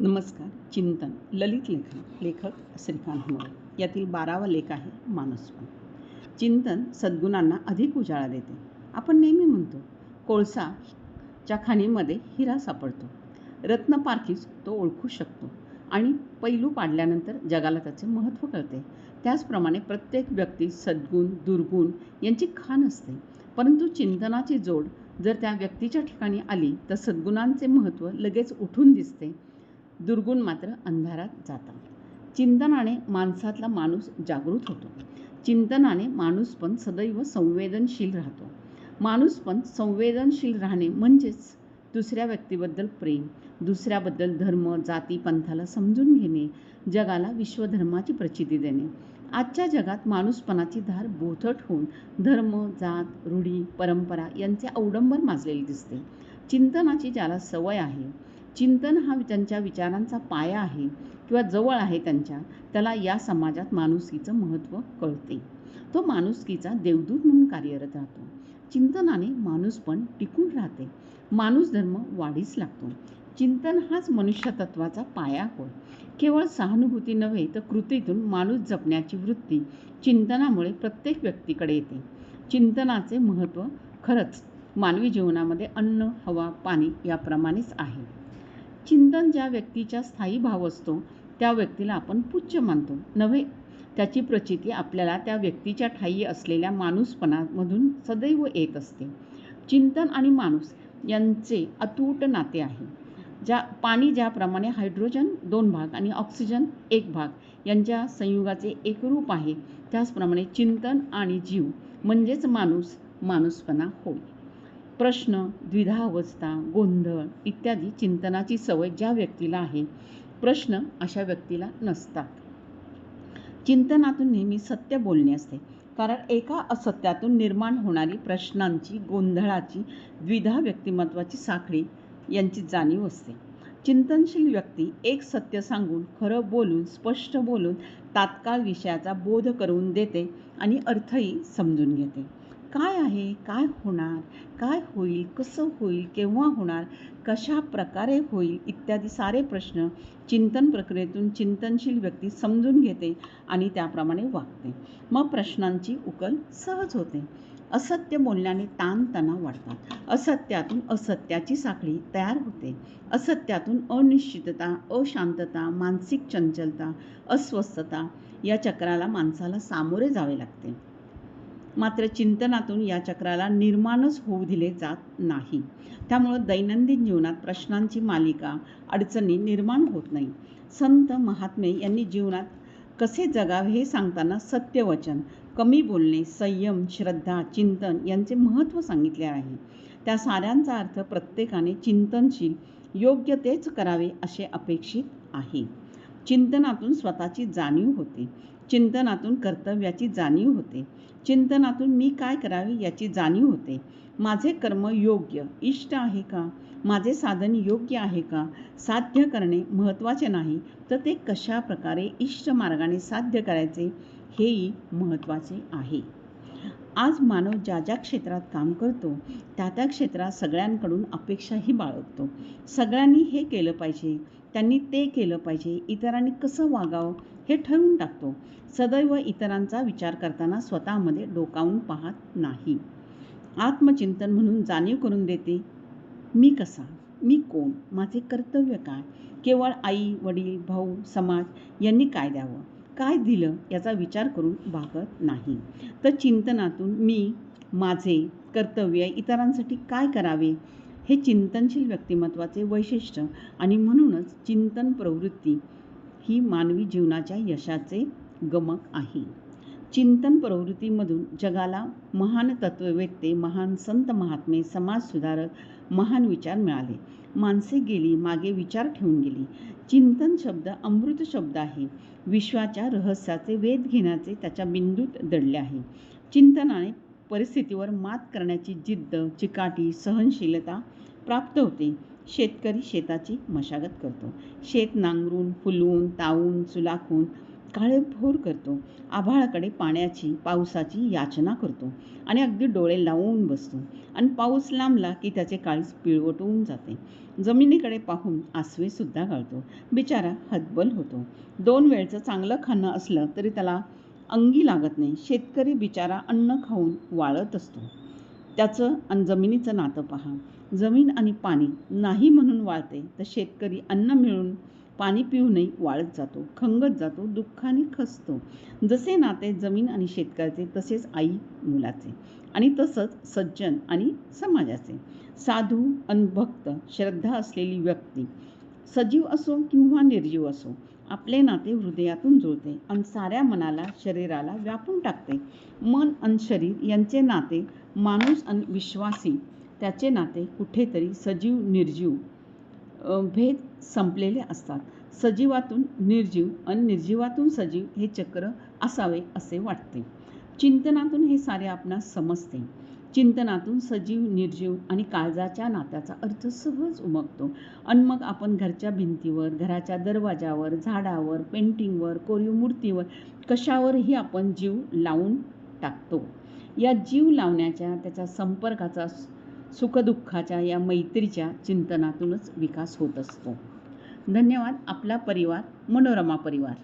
नमस्कार चिंतन ललित लेखन लेखक श्रीकांत मोरे यातील बारावा लेख आहे मानसपण. चिंतन सद्गुणांना अधिक उजाळा देते. आपण नेहमी म्हणतो कोळसा च्या खाणीमध्ये हिरा सापडतो. रत्न पारखीच तो ओळखू शकतो आणि पैलू पाडल्यानंतर जगाला त्याचे महत्त्व कळते. त्याचप्रमाणे प्रत्येक व्यक्ती सद्गुण दुर्गुण यांची खाण असते. परंतु चिंतनाची जोड जर त्या व्यक्तीच्या ठिकाणी आली तर सद्गुणांचे महत्त्व लगेच उठून दिसते. दुर्गुण मात्र अंधारात जातात. चिंतनाने माणसातला माणूस जागृत होतो. चिंतनाने माणूस पण सदैव संवेदनशील राहतो. माणूस पण संवेदनशील राहणे म्हणजेच दुसऱ्या व्यक्तीबद्दल प्रेम दुसऱ्याबद्दल धर्म जाती पंथाला समजून घेणे जगाला विश्वधर्माची प्रचिती देणे. आजच्या जगात माणूसपणाची धार बोथट होऊन धर्म जात रूढी परंपरा यांचे अवडंबर माजलेले दिसते. चिंतनाची ज्याला सवय आहे चिंतन हा त्यांच्या विचारांचा पाया आहे किंवा जवळ आहे त्यांच्या त्याला या समाजात माणुसकीचं महत्त्व कळते. तो माणुसकीचा देवदूत म्हणून कार्यरत राहतो. चिंतनाने माणूस पण टिकून राहते. माणूस धर्म वाढीस लागतो. चिंतन हाच मनुष्यतत्वाचा पाया होय. केवळ सहानुभूती नव्हे तर कृतीतून माणूस जपण्याची वृत्ती चिंतनामुळे प्रत्येक व्यक्तीकडे येते. चिंतनाचे महत्त्व खरंच मानवी जीवनामध्ये अन्न हवा पाणी याप्रमाणेच आहे. चिंतन ज्या व्यक्तीचा स्थायी भाव असतो त्या व्यक्तीला आपण पुच्छ मानतो नव्हे? त्याची प्रचिती आपल्याला त्या व्यक्तीच्या ठायी असलेल्या माणूसपणामधून सदैव येत असते. चिंतन आणि माणूस यांचे अतूट नाते आहे. ज्या पाणी ज्याप्रमाणे हायड्रोजन दोन भाग आणि ऑक्सिजन एक भाग यांच्या संयुगाचे एकरूप आहे त्याचप्रमाणे चिंतन आणि जीव म्हणजेच माणूस माणूसपणा होय. प्रश्न द्विधा अवस्था गोंधळ इत्यादी चिंतनाची सवय ज्या व्यक्तीला आहे प्रश्न अशा व्यक्तीला नसतात. चिंतनातून नेहमी सत्य बोलणे असते. कारण एका असत्यातून निर्माण होणारी प्रश्नांची गोंधळाची द्विधा व्यक्तिमत्वाची साखळी यांची जाणीव असते. चिंतनशील व्यक्ती एक सत्य सांगून खरं बोलून स्पष्ट बोलून तात्काळ विषयाचा बोध करून देते आणि अर्थही समजून घेते. काय आहे? काय होणार? काय होईल? कसं होईल? केव्हा होणार? कशा प्रकारे होईल? इत्यादी सारे प्रश्न चिंतन प्रक्रियेतून चिंतनशील व्यक्ती समजून घेते आणि त्याप्रमाणे वागते. मग प्रश्नांची उकल सहज होते. असत्य बोलण्याने ताणतणाव वाढतात. असत्यातून असत्याची साखळी तयार होते. असत्यातून अनिश्चितता अशांतता मानसिक चंचलता अस्वस्थता या चक्राला माणसाला सामोरे जावे लागते. मात्र चिंतनातून या चक्राला निर्माणच होऊ दिले जात नाही. त्यामुळं दैनंदिन जीवनात प्रश्नांची मालिका अडचणी निर्माण होत नाही. संत महात्मे यांनी जीवनात कसे जगावे हे सांगताना सत्यवचन कमी बोलणे संयम श्रद्धा चिंतन यांचे महत्त्व सांगितले आहे. त्या साऱ्यांचा अर्थ प्रत्येकाने चिंतनशील योग्य तेच करावे असे अपेक्षित आहे. चिंतनातून स्वतःची जाणीव होते. चिंतनातून कर्तव्याची जाणीव होते. चिंतनातून मी काय करावे याची जाणीव होते. माझे कर्म योग्य इष्ट आहे का? माझे साधन योग्य आहे का? साध्य करणे महत्त्वाचे नाही तर ते कशा प्रकारे इष्ट मार्गाने साध्य करायचे हेही महत्त्वाचे आहे. आज मानव ज्या ज्या क्षेत्रात काम करतो त्या त्या क्षेत्रात सगळ्यांकडून अपेक्षाही बाळगतो. सगळ्यांनी हे केलं पाहिजे त्यांनी ते केलं पाहिजे इतरांनी कसं वागावं हे ठरवून टाकतो. सदैव इतरांचा विचार करताना स्वतःमध्ये डोकावून पाहत नाही. आत्मचिंतन म्हणून जाणीव करून देते मी कसा? मी कोण? माझे कर्तव्य काय? केवळ आई वडील भाऊ समाज यांनी काय द्यावं? काय दिलं याचा विचार करून भागत नाही. तर चिंतनातून मी माझे कर्तव्य इतरांसाठी काय करावे? हे चिंतनशील व्यक्तिमत्वाचे वैशिष्ट्य आणि म्हणूनच चिंतन प्रवृत्ती ही मानवी जीवनाच्या यशाचे गमक आहे. चिंतन प्रवृत्तीमधून जगाला महान तत्ववेत्ते महान संत महात्मे समाजसुधारक महान विचार मिळाले. माणसे गेली मागे विचार ठेवून गेली. चिंतन शब्द अमृत शब्द आहे. विश्वाच्या रहस्याचे वेध घेण्याचे त्याच्या बिंदूत दडले आहे. चिंतनाने परिस्थितीवर मात करण्याची जिद्द चिकाटी सहनशीलता प्राप्त होते. शेतकरी शेताची मशागत करतो. शेत नांगरून फुलवून तावून चुलाखून काळेभोर करतो. आभाळाकडे पाण्याची पावसाची याचना करतो आणि अगदी डोळे लावून बसतो. आणि पाऊस लांबला की त्याचे काळीज पिळवटून जाते. जमिनीकडे पाहून आसवेसुद्धा गाळतो. बिचारा हतबल होतो. दोन वेळचं चांगलं खाणं असलं तरी त्याला अंगी लागत नाही. शेतकरी बिचारा अन्न खाऊन वाळत असतो. त्याचं आणि जमिनीचं नातं पहा. जमीन आणि पाणी नाही म्हणून वाळते तर शेतकरी अन्न मिळून पाणी पिऊनही वाळत जातो खंगत जातो दुःखाने खसतो. जसे नाते जमीन आणि शेतकऱ्याचे तसेच आई मुलाचे. आणि तसंच सज्जन आणि समाजाचे. साधू अनभक्त श्रद्धा असलेली व्यक्ती सजीव असो किंवा निर्जीव असो आपले नाते हृदयातून जुळते आणि साऱ्या मनाला शरीराला व्यापून टाकते. मन आणि शरीर यांचे नाते माणूस आणि विश्वासी त्याचे नाते कुठेतरी सजीव निर्जीव भेद संपलेले असतात. सजीवातून निर्जीव आणि निर्जीवातून सजीव हे चक्र असावे असे वाटते. चिंतनातून हे सारे आपणास समजते. चिंतनातून सजीव निर्जीव आणि काळजाच्या नात्याचा अर्थ सहज उमगतो. आणि मग आपण घरच्या भिंतीवर घराच्या दरवाजावर झाडावर पेंटिंगवर कोरीव मूर्तीवर कशावरही आपण जीव लावून टाकतो. या जीव लावण्याच्या त्याच्या संपर्काचा सुखदुःखाच्या या मैत्रीच्या चिंतनातूनच विकास होत असतो. धन्यवाद आपला परिवार मनोरमा परिवार.